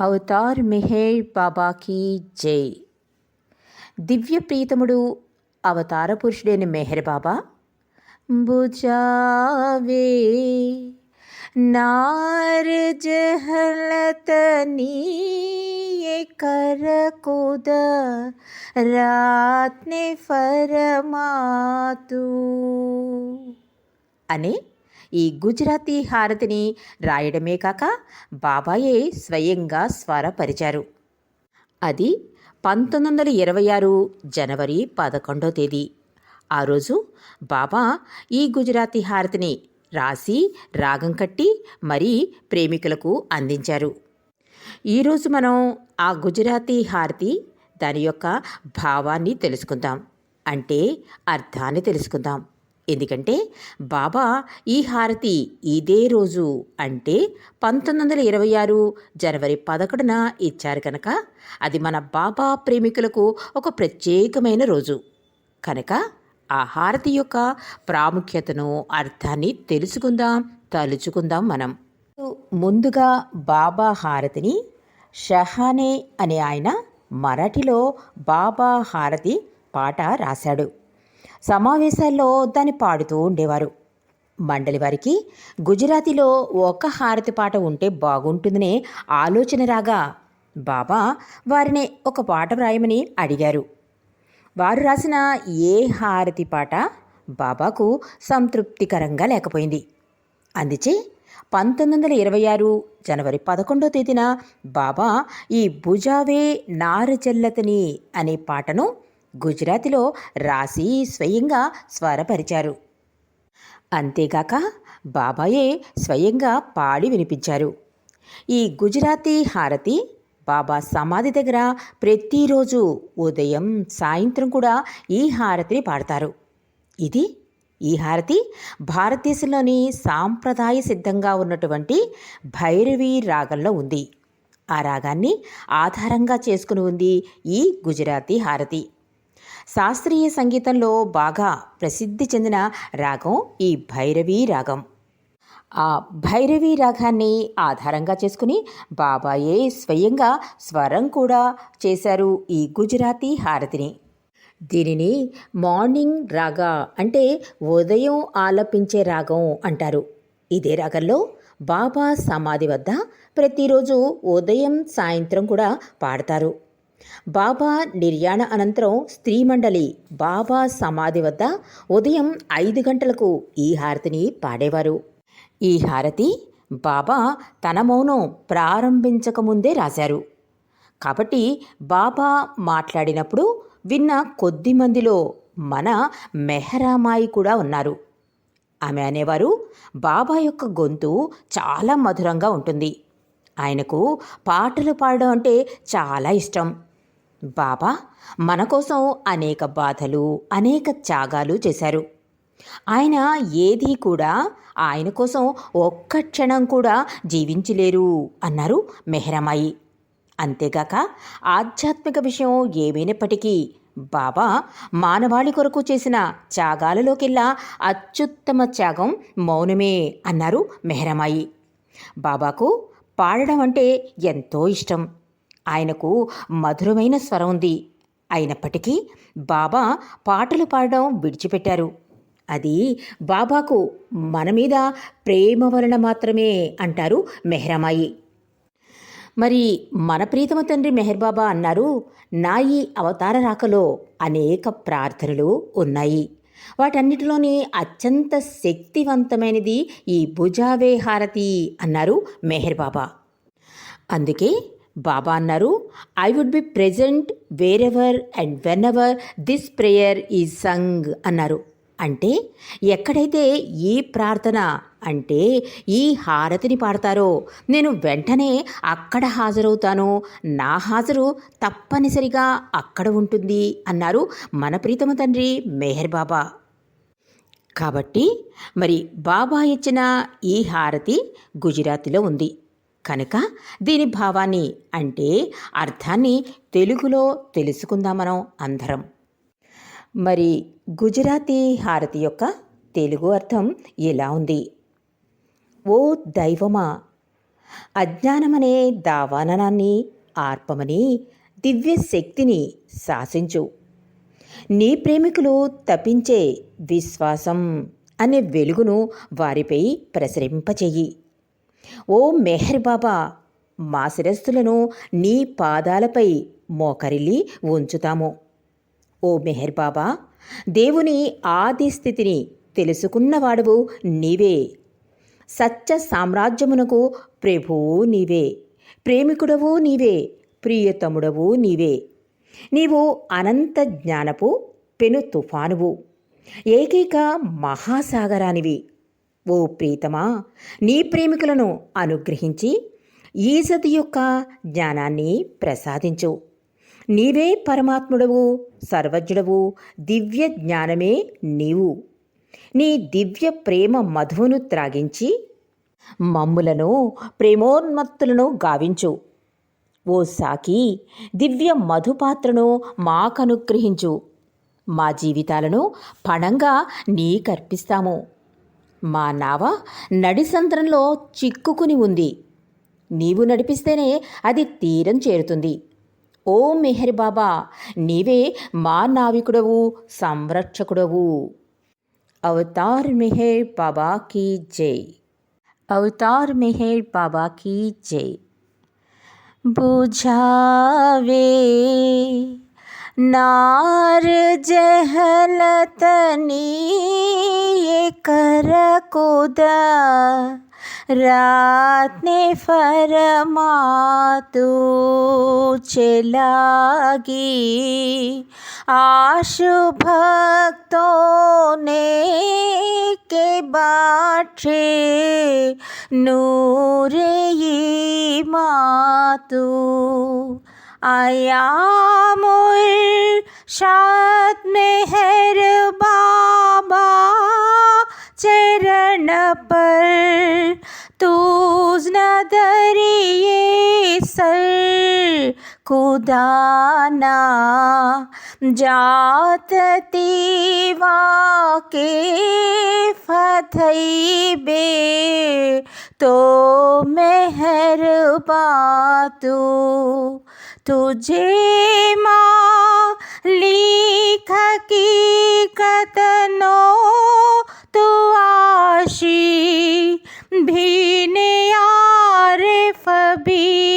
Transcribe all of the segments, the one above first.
Avatar Meher బాబాకి జై. దివ్య ప్రీతముడు అవతార పురుషుడైన మెహర్ బాబా బుజావే నార్ కరకుద రాత్నే ఫరమాతు అనే ఈ గుజరాతీ హారతిని రాయడమే కాక బాబాయే స్వయంగా స్వరపరిచారు. అది పంతొమ్మిది వందల ఇరవై ఆరు జనవరి పదకొండో తేదీ. ఆ రోజు బాబా ఈ గుజరాతీ హారతిని రాసి రాగం కట్టి మరీ ప్రేమికులకు అందించారు. ఈరోజు మనం ఆ గుజరాతీ హారతి దాని యొక్క భావాన్ని తెలుసుకుందాం. అంటే అర్థాన్ని తెలుసుకుందాం. ఎందుకంటే బాబా ఈ హారతి ఇదే రోజు అంటే పంతొమ్మిది వందల ఇరవై ఆరు జనవరి పదకొండున ఇచ్చారు కనుక అది మన బాబా ప్రేమికులకు ఒక ప్రత్యేకమైన రోజు. కనుక ఆ హారతి యొక్క ప్రాముఖ్యతను అర్థాన్ని తెలుసుకుందాం తలుచుకుందాం మనం. ముందుగా బాబా హారతిని షహానే అనే ఆయన మరాఠీలో బాబా హారతి పాట రాశాడు. సమావేశాల్లో దాన్ని పాడుతూ ఉండేవారు. మండలి వారికి గుజరాతీలో ఒక హారతి పాట ఉంటే బాగుంటుందనే ఆలోచన రాగా బాబా వారిని ఒక పాట వ్రాయమని అడిగారు. వారు రాసిన ఏ హారతి పాట బాబాకు సంతృప్తికరంగా లేకపోయింది. అందుచే పంతొమ్మిది వందల ఇరవై ఆరు జనవరి పదకొండో తేదీన బాబా ఈ భుజావే నారు అనే పాటను గుజరాతీలో రాసి స్వయంగా స్వరపరిచారు. అంతేగాక బాబాయే స్వయంగా పాడి వినిపించారు. ఈ గుజరాతీ హారతి బాబా సమాధి దగ్గర ప్రతిరోజు ఉదయం సాయంత్రం కూడా ఈ హారతిని పాడతారు. ఇది ఈ హారతి భారతదేశంలోని సాంప్రదాయ సిద్ధంగా ఉన్నటువంటి భైరవి రాగంలో ఉంది. ఆ రాగాన్ని ఆధారంగా చేసుకుని ఉంది ఈ గుజరాతీ హారతి. శాస్త్రీయ సంగీతంలో బాగా ప్రసిద్ధి చెందిన రాగం ఈ భైరవీ రాగం. ఆ భైరవీ రాగాన్ని ఆధారంగా చేసుకుని బాబాయే స్వయంగా స్వరం కూడా చేశారు ఈ గుజరాతీ హారతిని. దీనిని మార్నింగ్ రాగా అంటే ఉదయం ఆలపించే రాగం అంటారు. ఇదే రాగంలో బాబా సమాధి వద్ద ప్రతిరోజు ఉదయం సాయంత్రం కూడా పాడతారు. బాబా నిర్యాణ అనంతరం స్త్రీ మండలి బాబా సమాధి వద్ద ఉదయం ఐదు గంటలకు ఈ హారతిని పాడేవారు. ఈ హారతి బాబా తన మౌనం ప్రారంభించకముందే రాశారు. కాబట్టి బాబా మాట్లాడినప్పుడు విన్న కొద్ది మందిలో మన మెహరామాయి కూడా ఉన్నారు. ఆమె అనేవారు బాబా యొక్క గొంతు చాలా మధురంగా ఉంటుంది. ఆయనకు పాటలు పాడడం అంటే చాలా ఇష్టం. బాబా మన కోసం అనేక బాధలు అనేక త్యాగాలు చేశారు. ఆయన ఏదీ కూడా ఆయన కోసం ఒక్క క్షణం కూడా జీవించలేరు అన్నారు మెహరమాయి. అంతేగాక ఆధ్యాత్మిక విషయం ఏమైనప్పటికీ బాబా మానవాళి కొరకు చేసిన త్యాగాలలోకెల్లా అత్యుత్తమ త్యాగం మౌనమే అన్నారు మెహరమాయి. బాబాకు పాడడం అంటే ఎంతో ఇష్టం. ఆయనకు మధురమైన స్వరం ఉంది. అయినప్పటికీ బాబా పాటలు పాడడం విడిచిపెట్టారు. అది బాబాకు మన మీద ప్రేమ వలన మాత్రమే అంటారు మెహ్రామాయి. మరి మన ప్రీతమ తండ్రి మెహర్ బాబా అన్నారు నా ఈ అవతార రాకలో అనేక ప్రార్థనలు ఉన్నాయి. వాటన్నిటిలోని అత్యంత శక్తివంతమైనది ఈ భుజావే హారతి అన్నారు మెహర్ బాబా. అందుకే బాబా అన్నారు. I would be present wherever and whenever this prayer is sung అన్నారు. అంటే ఎక్కడైతే ఈ ప్రార్థన అంటే ఈ హారతిని పాడతారో నేను వెంటనే అక్కడ హాజరవుతాను. నా హాజరు తప్పనిసరిగా అక్కడ ఉంటుంది అన్నారు మన ప్రీతమ తండ్రి మెహర్ బాబా. కాబట్టి మరి బాబా ఇచ్చిన ఈ హారతి గుజరాతీలో ఉంది. కనుక దీని భావాన్ని అంటే అర్థాన్ని తెలుగులో తెలుసుకుందాం మనం అందరం. మరి గుజరాతీ హారతి యొక్క తెలుగు అర్థం ఎలా ఉంది? ఓ దైవమా అజ్ఞానమనే దావాననాన్ని ఆర్పమని దివ్య శక్తిని శాసించు. నీ ప్రేమికులు తపించే విశ్వాసం అనే వెలుగును వారిపై ప్రసరింపచేయి. ఓ మెహర్ బాబా మా శిరస్సులను నీ పాదాలపై మోకరిల్లి ఉంచుతాము. ఓ మెహర్ బాబా దేవుని ఆది స్థితిని తెలుసుకున్నవాడువు నీవే. సత్య సామ్రాజ్యమునకు ప్రభువు నీవే. ప్రేమికుడవు నీవే ప్రియతముడవు నీవే. నీవు అనంత జ్ఞానపు పెను తుఫానువు. ఏకైక మహాసాగరానివి. ఓ ప్రీతమా నీ ప్రేమికులను అనుగ్రహించి ఈసతి యొక్క జ్ఞానాన్ని ప్రసాదించు. నీవే పరమాత్ముడవు సర్వజ్ఞుడవు దివ్య జ్ఞానమే నీవు. నీ దివ్య ప్రేమ మధువును త్రాగించి మమ్ములను ప్రేమోన్మత్తులను గావించు. ఓ సాకి దివ్య మధుపాత్రను మాకనుగ్రహించు. మా జీవితాలను పణంగా నీకర్పిస్తాము. మా నావ నడిసంద్రంలో చిక్కుకుని ఉంది నీవు నడిపిస్తేనే అది తీరం చేరుతుంది ఓ మెహర్ బాబా నీవే మా నావికుడవు సంరక్షకుడవు అవతార్ మెహర్ బాబా కీ జై అవతార్ మెహర్ బాబా కీ జై बुझावे नार जहलतनी ये कर कुदा रात ने फरमा तू चलागी आशु भक्तों ने के बाठे नूर ये मातू ایام شاد مہر بابا چرن پر توز نظریے سر خدانا جاتتی وا کے فتھئی بے تو مہر باتو तुझे माँ लिख की कतनो तू आशी भीने यार फबी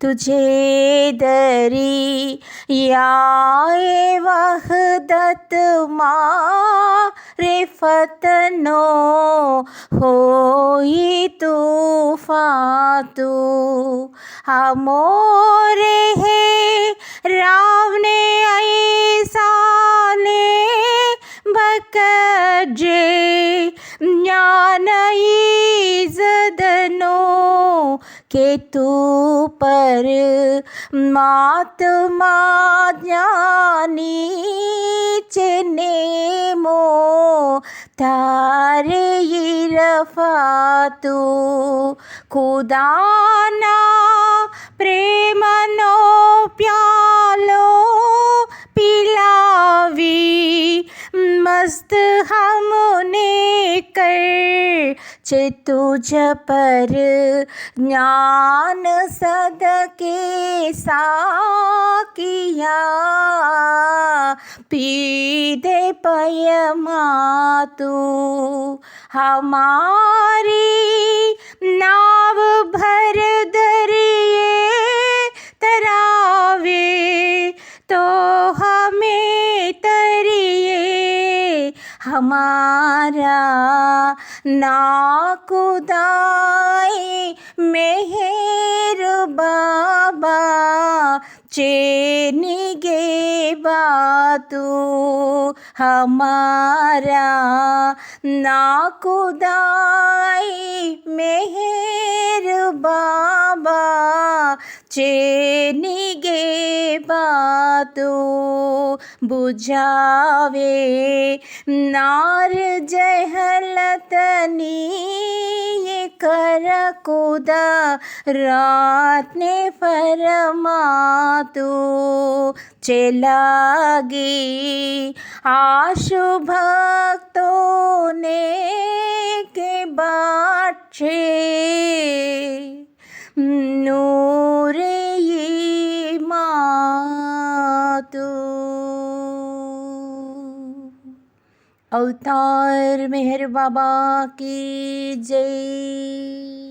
تجھے دری یا وحدت ماں فتنو ہوئی طوفان تو ہمورے ہے کہ تو پر ماتما جانی چنے مو تارے رفا تو خدانا ప్రేమనో ప్యాలో مست ہم نے కర్ तुझ पर ज्ञान सदके सा किया पीदे पयमा तू हमारी नाव भर दरिए ہمارا نا ناکدائے مہر بابا चेनिगे बातू हमारा नाकुदाई मेहर बाबा चेनिगे बातो बुझावे नार जहलतनी ये कर कुदा रात ने फरमातू चलागी आशु भक्तों ने के बाटे नूरे ये मातू अवतार मेहर बाबा की जय